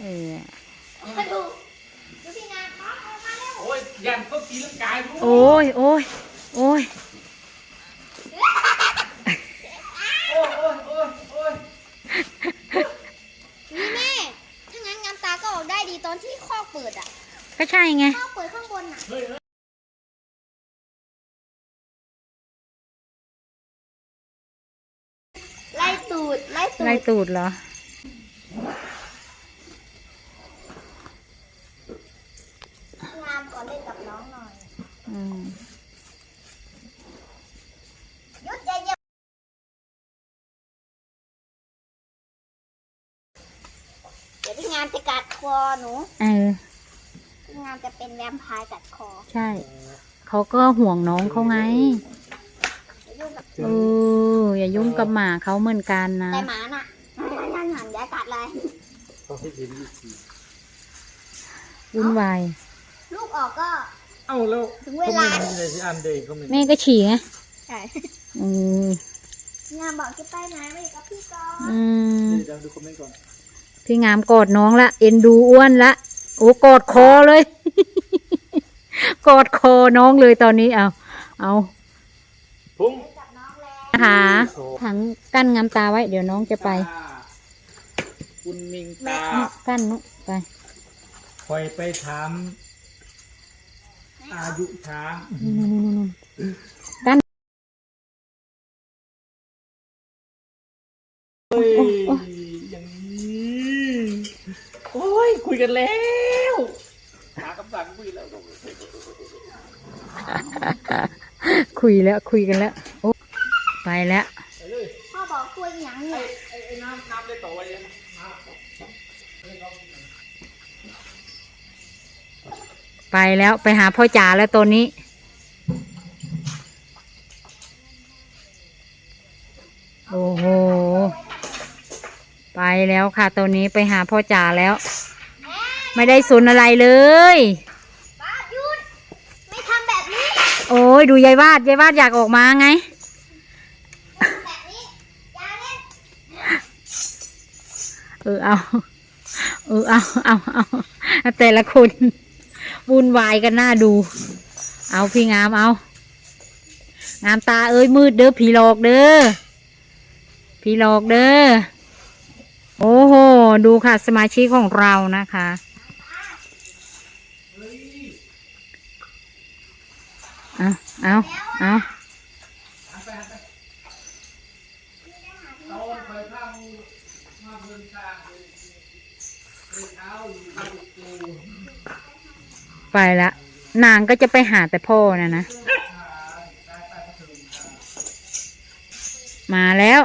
เออโอ้ยยันก็ตีลังกายโอ้ยโอ้ยโอ้ยโอ้ยโอ้ยโอ้ยโอ้ยนี่แม่ ถ้างั้นงานตาก็ออกได้ดีตอนที่ข้อกเปิดอะก็ใช่ไง ข้อกเปิดข้างบนอะ เฮ้ยเฮ้ยไล่ตูด ไล่ตูด ไล่ตูดเหรอ งานก่อนเล่นกับน้องหน่อย อืมหยุดอย่าเหยียบเดี๋ยวพี่งานจะกัดคอหนูเออพี่งานจะเป็นแวมไพร์กัดคอใช่ เขาก็ห่วงน้องเขาไงอย่ายุ่งกับเอออย่ายุ่งกับหมาเขาเหมือนกันนะ แต่หมาน่ะนั่นหันอย่ากัดเลย ต้องให้เห็นอีกที วุ่นวาย ลูกออกก็ เอ้าแล้วถึงเวลาก็ไม่มีอะไรที่อันเดย์ก็ไม่มีแม่ก็ฉี่ไงใช่อืมงานบอกจะไปไหนไปกับพี่กอนอืมเดี๋ยวดูคอมเมนต์ก่อนพี่งามกอดน้องละเอ็นดูอ้วนละโอ้กอดคอเลย กอดคอน้องเลยตอนนี้เอาเอาพุ่งกับน้องแล้วนะคะถังกั้นงามตาไว้ เดี๋ยวน้องจะไปตาคุณมิงตากั้นนุไป คอยไปถาม อายุช้างกั้นเฮ้ยอย่างนี้โอ้ยคุยกันแล้วหาคำสั่งคุยแล้วคุยแล้วคุยกันแล้วโอ้ไปแล้วพ่อบอกตัวอย่างเนี่ยไอ้ไอ้น้ำน้ำได้ต่อไว้ยัง ไปแล้วไปหาพ่อจ๋าแล้วตัวนี้ โอ้โห ไปแล้วค่ะตัวนี้ไปหาพ่อจ๋าแล้ว ไม่ได้สนอะไรเลยป้าหยุดไม่ทำแบบนี้โอ้ยดูยายวาดยายวาดอยากออกมาไงแบบนี้อย่าเล่นเออเอา เออเอาเอาเอาแต่ละคน วุ่นวายกันหน้าดู เอาพี่งามเอา งามตาเอ้ยมืดเด้อผีหลอกเด้อผีหลอกเด้อโอ้โห ดูค่ะสมาชิกของเรานะคะ เอาเอาเอา ไปละ นางก็จะไปหาแต่พ่อนะนะ มาแล้ว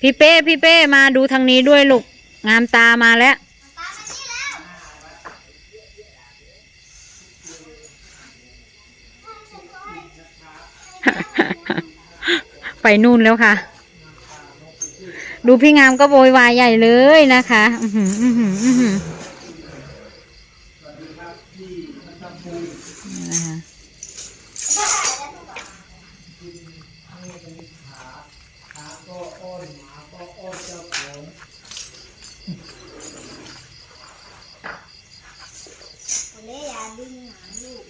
พี่เป้ พี่เป้ มาดูทางนี้ด้วยลูก งามตามาแล้ว ไปนู่นแล้วค่ะ ดูพี่งามก็โวยวายใหญ่เลยนะคะ อือหืออื้อหืออื้อหือนะคะ เล่อย่าดึงหนังลูก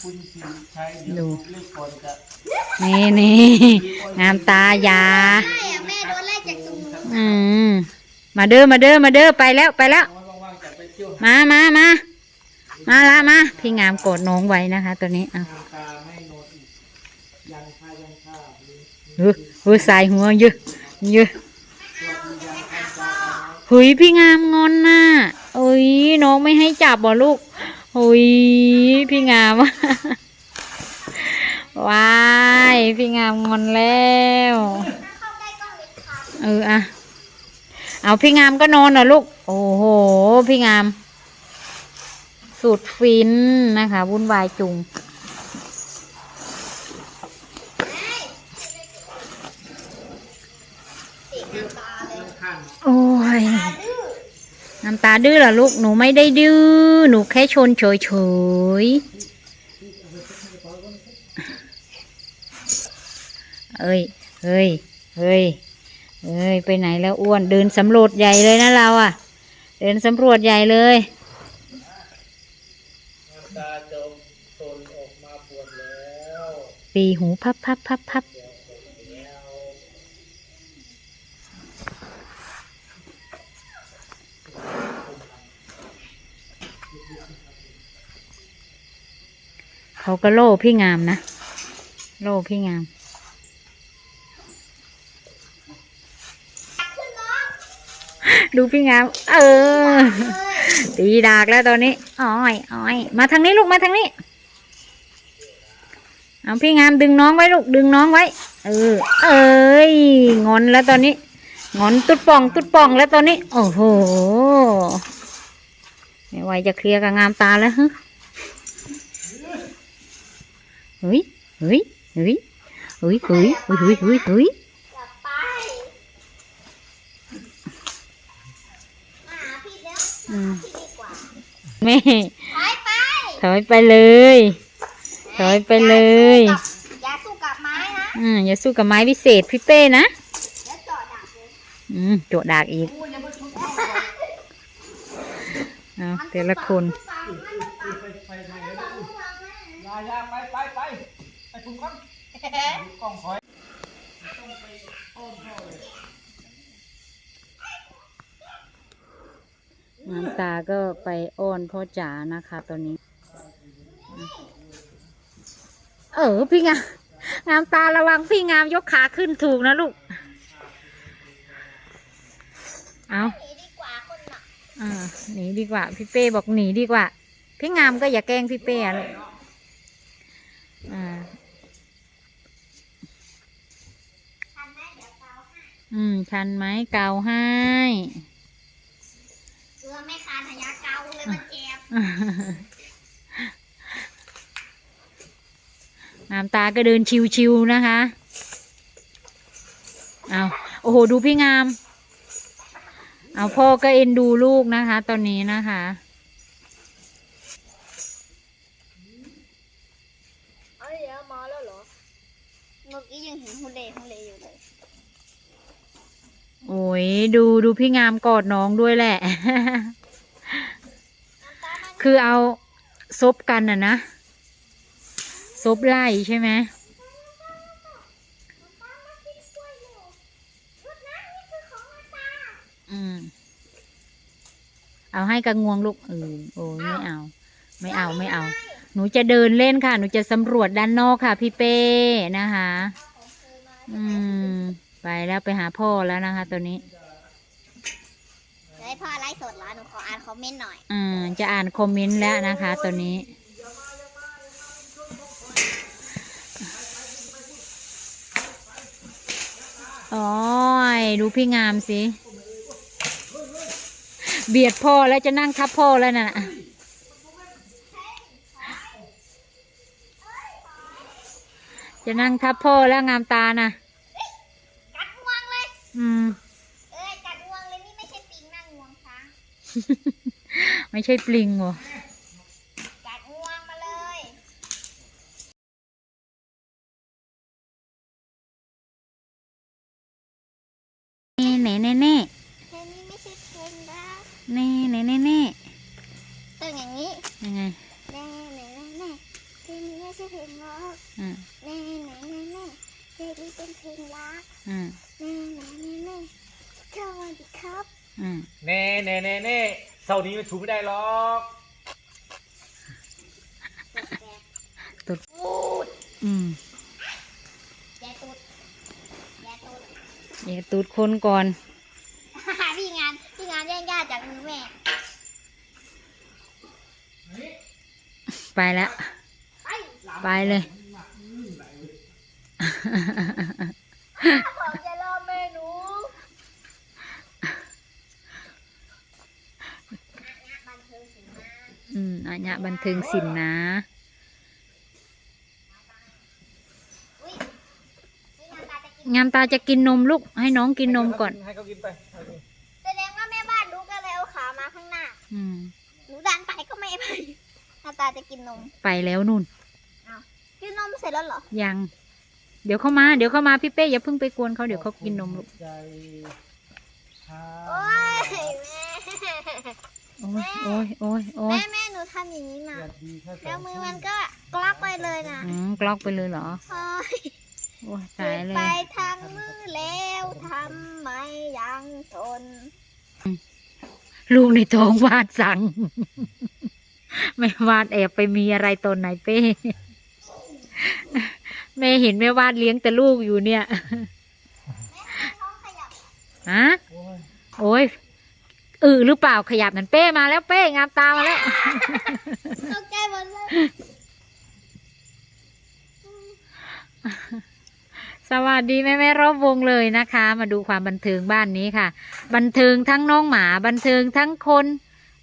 คุณสีใช้เดี๋ยวเล่นก่อนจะนี่นี่งามตายาใช่อะแม่โดนไล่จากตรงนู้นอืมมาเด้อมาเด้อมาเด้อไปแล้วไปแล้ว ว่างๆจะไปเที่ยวมามามามาละมาพี่งามกดน้องไว้นะคะ ตัวนี้อะ หาตาไม่นอนอีกยังค่ายังค่า เฮ้ยเฮ้ยสายหัวเยอะเยอะเฮ้ยพี่งามงอนน่ะเอ้ยน้องไม่ให้จับบ่ลูกเฮ้ยพี่งามว้ายพี่งามงอนแล้วเอออะเอาพี่งามก็นอนเหรอลูก โอ้โห พี่งาม สุดฟินนะคะวุ่นวายจุง สีน้ำตาเลย ข้าง โอ้ยตาดื้อน้ำตาดื้อเหรอลูก หนูไม่ได้ดื้อ หนูแค่ชนเฉยเฉยๆเอ้ยเฮ้ยเฮ้ยเฮ้ย ไปไหนแล้วอ้วน เดินสำรวจใหญ่เลยนะเราอะ เดินสำรวจใหญ่เลยน้ำตาจมตนออกมาปวดแล้วปีหูพับพับพับพับ เขาก็โล่พี่งามนะ โล่พี่งาม ดูพี่งาม เออ ตีดากแล้วตอนนี้อ้อยอ้อยมาทางนี้ลูกมาทางนี้ เอาพี่งามดึงน้องไว้ลูกดึงน้องไว้ เออ เอ้ยงอนแล้วตอนนี้งอนตุดป่องตุดป่องแล้วตอนนี้ โอ้โหไม่ไหวจะเคลียร์กับงามตาแล้วฮึเฮ้ย เฮ้ยเฮ้ยเฮ้ยเฮ้ยเฮ้ยเฮ้ยเฮ้ยเฮ้ยอย่าไปมาหาพี่แล้วอืมพี่ดีกว่าแม่ไปไปถอยไปเลย ถอยไปเลยอย่าสู้กับไม้นะอืมอย่าสู้กับไม้วิเศษพี่เป้นะแล้วเจาะดักเลยอืมโจดดากอีกเอาแต่ละคน ไปไปไหนแล้ว ยายาไปไปไปไปคุณก้อนกล้องถอยต้องไปอ้อมพ่อเลยน้ำตาก็ไปอ้อนพ่อจ๋านะคะตอนนี้ เออพี่งามงามตาระวังพี่งามยกขาขึ้นถูกนะลูก เอาหนีดีกว่าคนหนักอ่าหนีดีกว่าพี่เป้บอกหนีดีกว่า พี่งามก็อย่าแกล้งพี่เป้อะลูกอ่า ทันไหมเดี๋ยวเกาให้ อืมชันไหมเกาให้เกลือไม่คานหายาเกาเลยมันเจ็บน้ำตาก็เดินชิวๆนะคะเอาโอ้โห ดูพี่งาม เอาพ่อก็เอ็นดูลูกนะคะ ตอนนี้นะคะเอาเดี๋ยวมาแล้วเหรอ เมื่อกี้ยังเห็นฮุเลฮุเลอยู่เลย โอ้ยดูดูพี่งามกอดน้องด้วยแหละ คือเอาซบกันน่ะนะซบไล่ใช่ไหมน้ำตามันกินกล้วยอยู่ชุดนั้นนี่คือของน้ำตาอืม เอาให้กระงวงลูกเออโอ้ยไม่เอา ไม่เอาไม่เอา หนูจะเดินเล่นค่ะ หนูจะสำรวจด้านนอกค่ะ พี่เป้นะคะ อืม ไปแล้วไปหาพ่อแล้วนะคะตัวนี้เดี๋ยวให้พ่อไลฟ์สดเหรอหนูขออ่านคอมเมนต์หน่อย อืมจะอ่านคอมเมนต์แล้วนะคะตัวนี้ โอ้ยดูพี่งามสิ เบียดพ่อแล้วจะนั่งทับพ่อแล้วน่ะ จะนั่งทับพ่อแล้วงามตาน่ะ กัดงวงเลย อืม เอ้ยกัดงวงเลยนี่ไม่ใช่ปิงนั่งงวงช้าง ไม่ใช่ปลิงวะกัดงวงมาเลยนี่เน่เน่เน่เพลงนี้ไม่ใช่เพลงรักนี่เน่เน่เน่ต้องอย่างนี้ยังไงแน่แน่แน่เพลงนี้ไม่ใช่เพลงรักอืมแน่แน่แน่แน่เพลงนี้เป็นเพลงรักอืมแน่แน่แน่แน่สวัสดีครับ อืมเน่เน่เน่เน่เท่านี้มันถูกไม่ได้หรอกอืมแย่ตุดแย่ตุดอย่าตูดคนก่อน พี่งานพี่งานแย่งญาติจากมือแม่ไปแล้ว ไปไปเลยผมจะรอเมนูบันเทิงสินมา อืมอันเนี้ยบันเทิงศิลป์นะอุ้ยนี่งานตาจะกินงามตาจะกินนมลูก ให้น้องกินนมก่อน ให้เขากินไปแสดงว่าแม่บ้านรู้ก็เลยเอาขามาข้างหน้าอืม หนูดันไปก็ไม่ไปงานตาจะกินนม ไปแล้วนู่น กินนมเสร็จแล้วเหรอ ยัง เดี๋ยวเข้ามา เดี๋ยวเข้ามาพี่เป้อย่าเพิ่งไปกวนเขาเดี๋ยวเขากินนมลูก ใจโอ้ยแม่ โอ้ยโอ้ยโอ้ยโอ้ยแม่แม่หนูทำอย่างนี้นะเดือดดีแค่สแล้วองมือมันก็กล็อกไปเลยนะอืมกล็อกไปเลยเหรอโอ้ยโอ้ยสุตายดเลไปยทางมือแล้วทำไมยังทนลูกในท้องวาดสั่ง ไม่วาดแอบไปมีอะไรตอนไหนเป้แม่เห็นแม่วาดเลี้ยงแต่ลูกอยู่เนี่ยท้องขยับฮะโอ้ยโอ้ยเออหรือเปล่าขยับนั่นเป้มาแล้วเป้งามตามาแล้ว ตกใจหมดเลยสวัสดีแม่แม่ๆรอบวงเลยนะคะ มาดูความบันเทิงบ้านนี้ค่ะ บันเทิงทั้งน้องหมา บันเทิงทั้งคน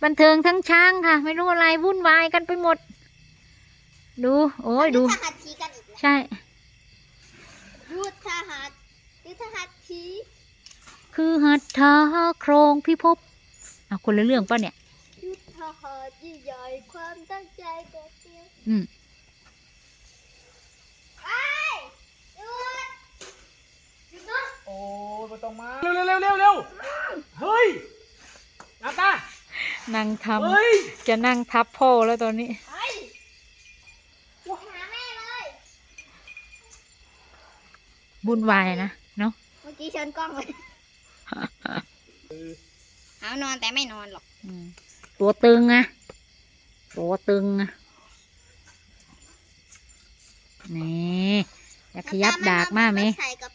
บันเทิงทั้งช้างค่ะ ไม่รู้อะไรวุ่นวายกันไปหมด ดู โอ้ยดู ยุทธหัตถีกันอีกแล้วใช่ ยุทธหัตยุทธหัตถีคือหัตถาโครงพิภพ เอาคนละเรื่องป่ะเนี่ยยุทธหัตยิ่งใหญ่ความตั้งใจโดดเดี่ยวอืมไอ้หยุดหยุดนะโอ้ยไม่ต้องมา เร็วเร็วเร็วเร็วเฮ้ยนาตา นั่งทเฮ้ยำจะนั่งทับพ่อแล้วตอนนี้ไอ้หาแม่เลยวุ่นวายนะเนาะเมื่อกี้เชิญกล้องเลย เอานอนแต่ไม่นอนหรอก อืมตัวตึงอะตัวตึงอะนี่อยากขยับดากมากไหม ใส่กับ